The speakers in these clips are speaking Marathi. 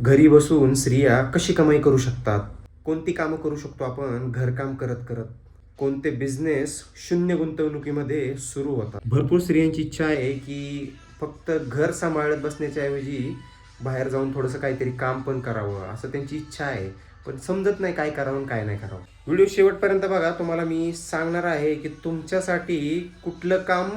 घरी बसून स्त्रिया कशी कमाई करू शकतात? कोणती कामं करू शकतो आपण? घरकाम करत करत. कोणते बिझनेस शून्य गुंतवणुकीमध्ये सुरू होतात? भरपूर स्त्रियांची इच्छा आहे की फक्त घर सांभाळत बसण्याच्या ऐवजी बाहेर जाऊन थोडंसं काहीतरी काम पण करावं असं त्यांची इच्छा आहे. पण समजत नाही काय करावं काय नाही करावं. व्हिडिओ शेवटपर्यंत बघा. तुम्हाला मी सांगणार आहे की तुमच्यासाठी कुठलं काम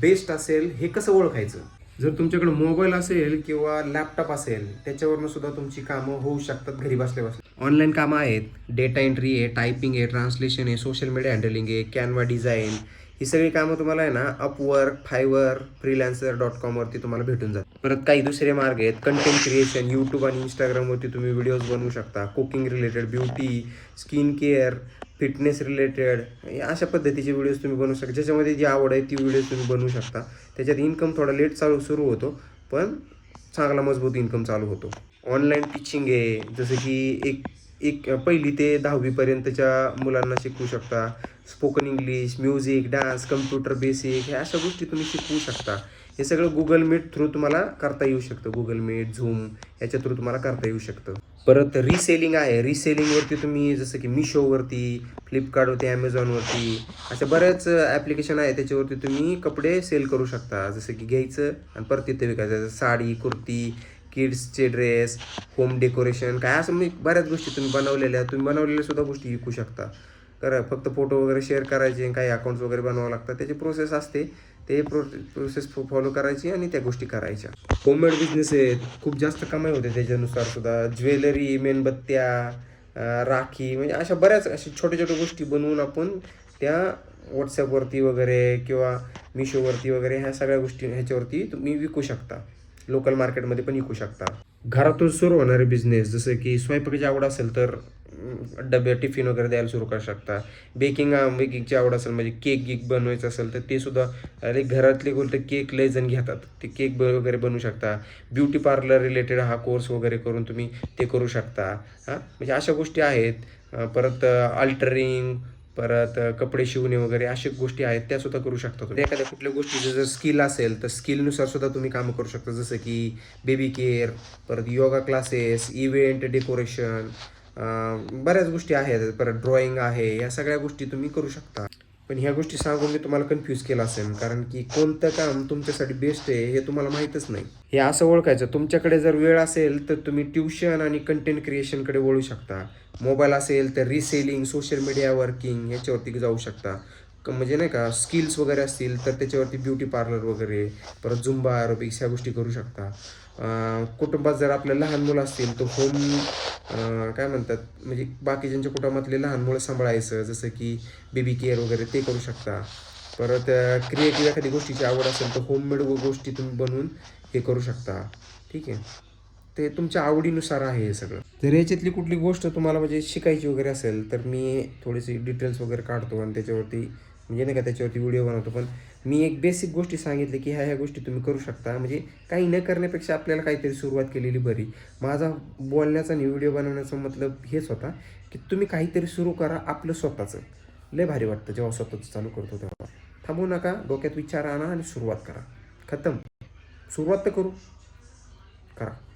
बेस्ट असेल हे कसं ओळखायचं? जर तुमच्याकडे मोबाईल असेल किंवा लॅपटॉप असेल त्याच्यावरनं सुद्धा तुमची कामं होऊ शकतात घरी बसल्या बसल्या ऑनलाईन कामं आहेत. डेटा एंट्री आहे टायपिंग आहे ट्रान्सलेशन आहे सोशल मीडिया हँडलिंग आहे कॅनवा डिझाईन ही सगळी कामं तुम्हाला आहे ना अपवर्क फायवर फ्रीलॅन्सर डॉट कॉमवरती तुम्हाला भेटून जातात. परत काही दुसरे मार्ग आहेत. कंटेंट क्रिएशन यूट्यूब आणि इंस्टाग्रामवरती तुम्ही व्हिडिओज बनवू शकता. Cooking related beauty skin care fitness related अशा पद्धतीचे व्हिडिओज तुम्ही बनवू शकता. ज्याच्यामध्ये जी आवड आहे ती व्हिडिओज तुम्ही बनवू शकता. त्याच्यात इन्कम थोडा लेट चालू सुरू होतो पण चांगला मजबूत इन्कम चालू होतो. ऑनलाईन टीचिंग आहे जसं की एक एक पहिली ते दहावीपर्यंतच्या मुलांना शिकवू शकता. Spoken English music dance computer basic ह्या अशा गोष्टी तुम्ही शिकवू शकता. हे सगळं गुगल मीट थ्रू तुम्हाला करता येऊ शकतं. गुगल मीट झूम याच्या थ्रू तुम्हाला करता येऊ शकतं. परत रिसेलिंग आहे. रिसेलिंगवरती तुम्ही जसं की मिशोवरती फ्लिपकार्टवरती ॲमेझॉनवरती अशा बऱ्याच ॲप्लिकेशन आहे त्याच्यावरती तुम्ही कपडे सेल करू शकता. जसं की घ्यायचं आणि परत तिथे विकायचं. जसं साडी कुर्ती किड्सचे ड्रेस होम डेकोरेशन काय असं मी बऱ्याच गोष्टी तुम्ही बनवलेल्या तुम्ही बनवलेल्या सुद्धा गोष्टी विकू शकता. करा फक्त फोटो वगैरे शेअर करायचे काही अकाउंट्स वगैरे बनवावं लागतात त्याची प्रोसेस असते. ते प्रो प्रोसेस फॉलो करायची आणि त्या गोष्टी करायच्या. होममेड बिझनेस आहेत खूप जास्त कमाई होते त्याच्यानुसार सुद्धा. ज्वेलरी मेणबत्त्या राखी म्हणजे अशा बऱ्याच अशा छोट्या छोट्या गोष्टी बनवून आपण त्या व्हॉट्सॲपवरती वगैरे किंवा मिशोवरती वगैरे ह्या सगळ्या गोष्टी ह्याच्यावरती तुम्ही विकू शकता. लोकल मार्केटमध्ये पण विकू शकता. घरातून सुरू होणारे बिझनेस जसं की स्वयंपाकाची आवड असेल तर डबे टिफिन वगैरे द्यायला सुरू करू शकता. बेकिंग बेकिंगची आवड असेल म्हणजे केक गिक बनवायचं असेल तर ते सुद्धा अरे घरातले कोणते केक लय जण घेतात ते केक ब- वगैरे बनवू शकता. ब्युटी पार्लर रिलेटेड हा कोर्स वगैरे करून तुम्ही ते करू शकता. हां? म्हणजे अशा गोष्टी आहेत. परत अल्टरिंग परत कपडे शिवणे वगैरे अशा गोष्टी आहेत त्या सुद्धा करू शकता तुम्ही. एखाद्या कुठल्या गोष्टीचं जर स्किल असेल तर स्किलनुसार सुद्धा तुम्ही कामं करू शकता. जसं की बेबी केअर परत योगा क्लासेस इव्हेंट डेकोरेशन बऱ्याच गोष्टी आहेत. परत ड्रॉइंग आहे या सगळ्या गोष्टी तुम्ही करू शकता. पण ह्या गोष्टी सांगून मी तुम्हाला कन्फ्यूज केलं असेल. कारण की कोणतं काम तुमच्यासाठी बेस्ट आहे हे तुम्हाला माहीतच नाही. हे असं ओळखायचं. तुमच्याकडे जर वेळ असेल तर तुम्ही ट्युशन आणि कंटेंट क्रिएशनकडे वळू शकता. मोबाईल असेल तर रिसेलिंग सोशल मीडिया वर्किंग याच्यावरती जाऊ शकता. म्हणजे नाही का स्किल्स वगैरे असतील तर त्याच्यावरती ब्युटी पार्लर वगैरे परत झुंबा अरोबिक्स ह्या गोष्टी करू शकता. कुटुंबात जर आपल्या लहान मुलं असतील तर होम काय म्हणतात म्हणजे बाकीच्यांच्या कुटुंबातले लहान मुलं सांभाळायचं जसं की बेबी केअर वगैरे ते करू शकता. परत क्रिएटिव्ह एखादी गोष्टीची आवड असेल तर होममेड गोष्टी तुम्ही बनवून हे करू शकता. ठीक आहे? ते तुमच्या आवडीनुसार आहे हे सगळं. जर याच्यातली कुठली गोष्ट तुम्हाला म्हणजे शिकायची वगैरे असेल तर मी थोडीशी डिटेल्स वगैरे काढतो आणि त्याच्यावरती म्हणजे नाही का त्याच्यावरती व्हिडिओ बनवतो. पण मी एक बेसिक गोष्टी सांगितले की ह्या ह्या गोष्टी तुम्ही करू शकता. म्हणजे काही न करण्यापेक्षा आपल्याला काहीतरी सुरुवात केलेली बरी. माझा बोलण्याचा आणि व्हिडिओ बनवण्याचा मतलब हेच होता की तुम्ही काहीतरी सुरू करा आपलं स्वतःचं. लय भारी वाटतं जेव्हा स्वतःचं चालू करतो तेव्हा. थांबू नका डोक्यात विचार आणा आणि सुरुवात करा. खतम. सुरुवात तर करू. करा.